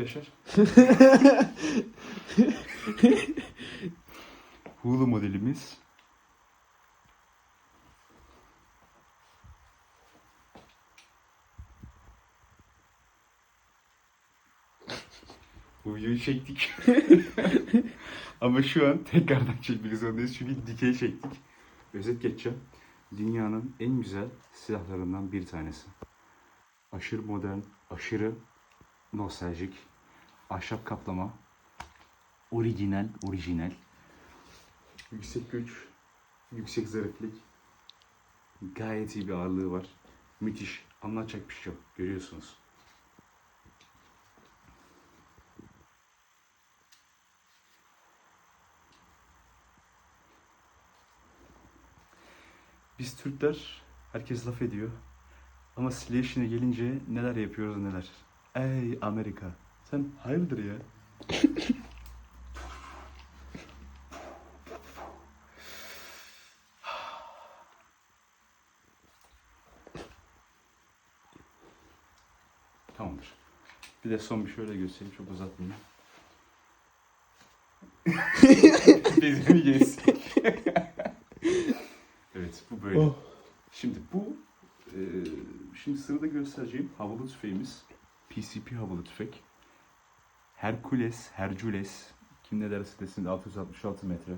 Yaşar. Hulu modelimiz. Bu videoyu çektik. Ama şu an tekrardan çekmek zorundayız çünkü dikey çektik. Özet geçeceğim. Dünyanın en güzel silahlarından bir tanesi. Aşırı modern, aşırı nostaljik, ahşap kaplama, orijinal, orijinal. Yüksek güç, yüksek zariflik. Gayet iyi bir ağırlığı var. Müthiş. Anlatacak bir şey yok. Görüyorsunuz. Biz Türkler herkes laf ediyor. Ama silah gelince neler yapıyoruz neler. Ey Amerika. Sen hayırdır ya? Tamamdır. Bir de son bir şöyle göstereyim çok uzatmayayım. Bezini geçsek. evet bu böyle. Oh. Şimdi bu e, şimdi sırada göstereceğim havalı tüfeğimiz. PCP havalı tüfek. Hercules, Hercules. Kim ne derse desin 666 metre.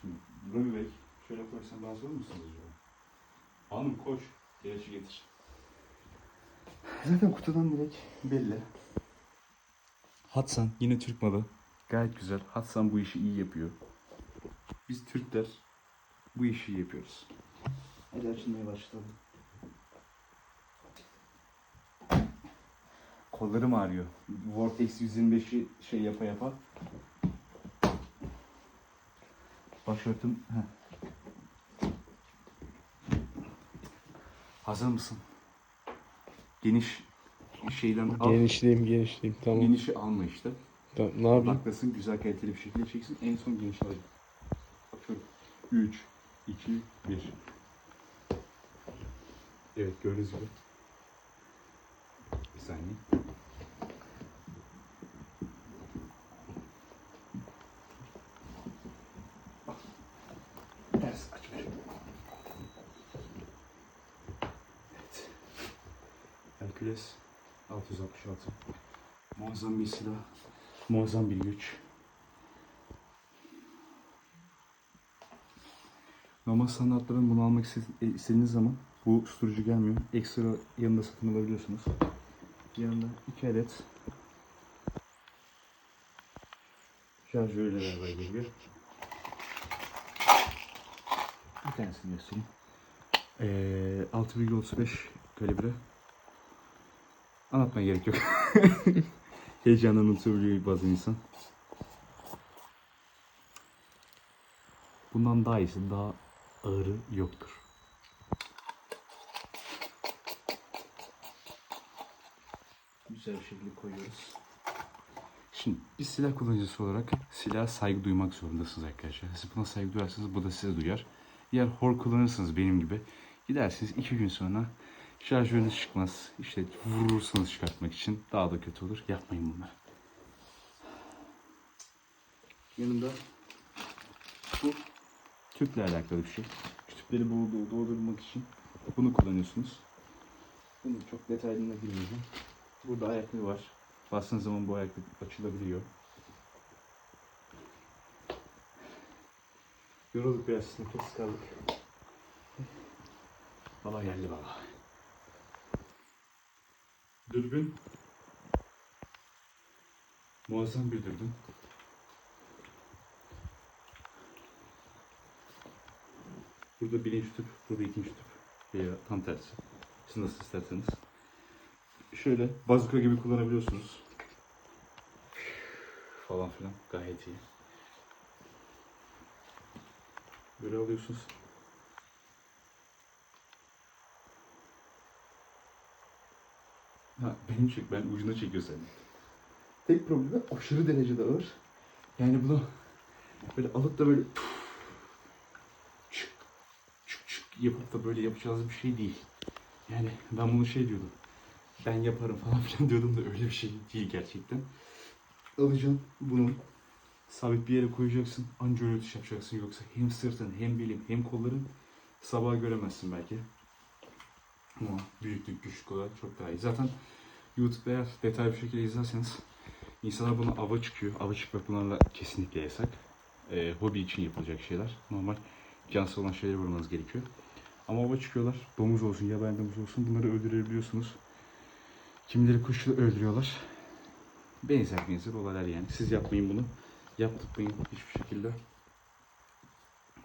Şimdi Rami Bey şöyle koysam razı olur musunuz acaba? Hanım koş. Gereci getir. Zaten kutudan direkt belli. Hatsan yine Türk malı. Gayet güzel. Hatsan bu işi iyi yapıyor. Biz Türkler bu işi iyi yapıyoruz. Hadi açılmaya başlayalım. Kollarım ağrıyor. Vortex 125'i şey yapa yapa. Başörtüm. Heh. Hazır mısın? Geniş şeyden al. Genişleyeyim genişleyeyim tamam. Genişi alma işte. tamam. Ne yapayım? Odaklasın, güzel kaliteli bir şekilde çeksin. En son geniş alacak. Bak şöyle. 3, 2, 1. Evet gördüğünüz gibi. Bir saniye. Hercules 666. Muazzam bir silah. Muazzam bir güç. Normal standartların bunu almak iste- istediğiniz zaman bu susturucu gelmiyor. Ekstra yanında satın alabiliyorsunuz. Yanında iki adet şarjörle beraber geliyor. Bir tanesini göstereyim. Ee, 6,35 kalibre. Anlatmaya gerek yok. Heyecandan unutabiliyor bazı insan. Bundan daha iyisi, daha ağırı yoktur. Güzel bir şekilde koyuyoruz. Şimdi biz silah kullanıcısı olarak silaha saygı duymak zorundasınız arkadaşlar. Siz buna saygı duyarsanız bu da size duyar. Eğer hor kullanırsanız benim gibi gidersiniz iki gün sonra şarjörünüz çıkmaz. İşte vurursanız çıkartmak için daha da kötü olur. Yapmayın bunları. Yanında bu tüple alakalı bir şey. Tüpleri doldurmak için bunu kullanıyorsunuz. Bunu çok detaylarına girmeyeceğim. Burada ayaklığı var. Bastığınız zaman bu ayaklık açılabiliyor. Yorulduk biraz nefes kaldık. Baba geldi baba. Dürbün. Muazzam bir dürbün. Burada birinci tüp, burada ikinci tüp. Veya tam tersi. Siz nasıl isterseniz. Şöyle bazuka gibi kullanabiliyorsunuz. Falan filan. Gayet iyi. Böyle alıyorsunuz. Ha, benim çek, ben ucuna çekiyor seni. Tek problemi aşırı derecede ağır. Yani bunu böyle alıp da böyle çık çık çık yapıp da böyle yapacağınız bir şey değil. Yani ben bunu şey diyordum. ben yaparım falan filan diyordum da öyle bir şey değil gerçekten. Alacaksın bunu sabit bir yere koyacaksın. Anca öyle yapacaksın yoksa hem sırtın hem belin hem kolların sabah göremezsin belki. Ama büyüklük güçlük olarak çok daha iyi. Zaten YouTube'da eğer detaylı bir şekilde izlerseniz insanlar buna ava çıkıyor. Ava çıkmak bunlarla kesinlikle yasak. Ee, hobi için yapılacak şeyler. Normal cansız olan şeyleri vurmanız gerekiyor. Ama ava çıkıyorlar. Domuz olsun, yaban domuz olsun bunları öldürebiliyorsunuz. Kimileri kuşla öldürüyorlar. Benzer benzer olaylar yani. Siz yapmayın bunu. Yaptırmayın hiçbir şekilde.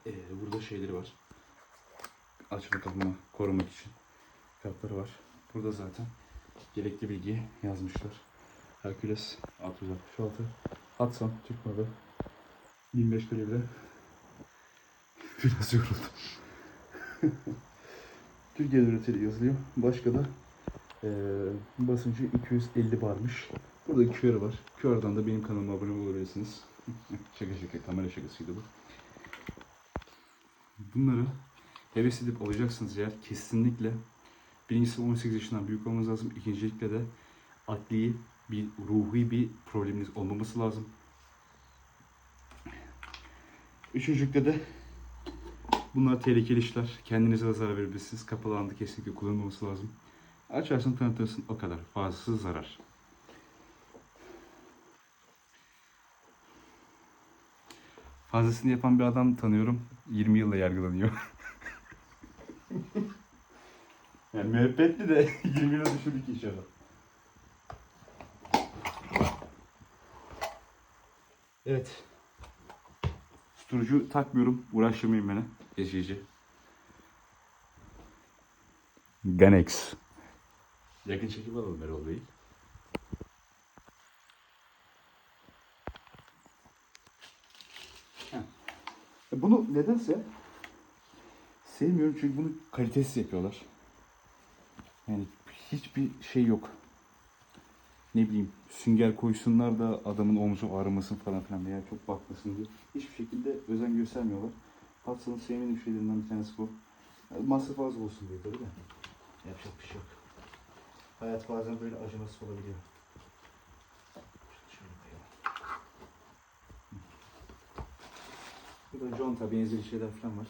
Ee, burada şeyleri var. Açma kapama korumak için. Kapları var. Burada zaten gerekli bilgiyi yazmışlar. Hercules 666 Hudson Türk malı 25 kalibre Biraz yoruldum. Türkiye üretili yazılıyor. Başka da eee basıncı 250 barmış. Burada QR var. QR'dan da benim kanalıma abone olabilirsiniz. şaka şaka kamera şakasıydı bu. Bunları heves edip alacaksınız eğer kesinlikle birincisi 18 yaşından büyük olmanız lazım. İkincilikle de adli bir ruhi bir probleminiz olmaması lazım. Üçüncülükle de bunlar tehlikeli işler. Kendinize de zarar verebilirsiniz. Kapalı alanda kesinlikle kullanılmaması lazım. Açarsın tanıtırsın o kadar. Fazlası zarar. Fazlasını yapan bir adam tanıyorum. 20 yılla yargılanıyor. yani müebbetli de 20 yıla düşürdük inşallah. Evet. Susturucu takmıyorum. Uğraştırmayın beni. Gece. Ganex. Yakın çekim alalım Erol Bey. E Bunu nedense sevmiyorum çünkü bunu kalitesiz yapıyorlar. Yani hiçbir şey yok. Ne bileyim sünger koysunlar da adamın omzu ağrımasın falan filan veya çok bakmasın diye. Hiçbir şekilde özen göstermiyorlar. Hudson'ın sevmediğim şeylerinden bir tanesi bu. Masraf az olsun diye tabii de. Yapacak bir şey yok. Hayat bazen böyle acımasız olabiliyor. Burada conta benzeri şeyler falan var.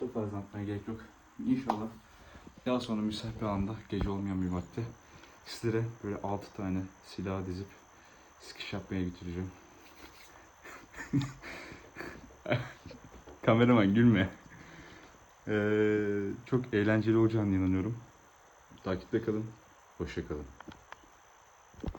Çok fazla anlatmaya gerek yok. İnşallah daha sonra müsait bir anda gece olmayan bir vakti sizlere böyle 6 tane silah dizip sıkış yapmaya götüreceğim. Kameraman gülme. Ee, çok eğlenceli olacağını inanıyorum. Takipte kalın. Hoşça kalın.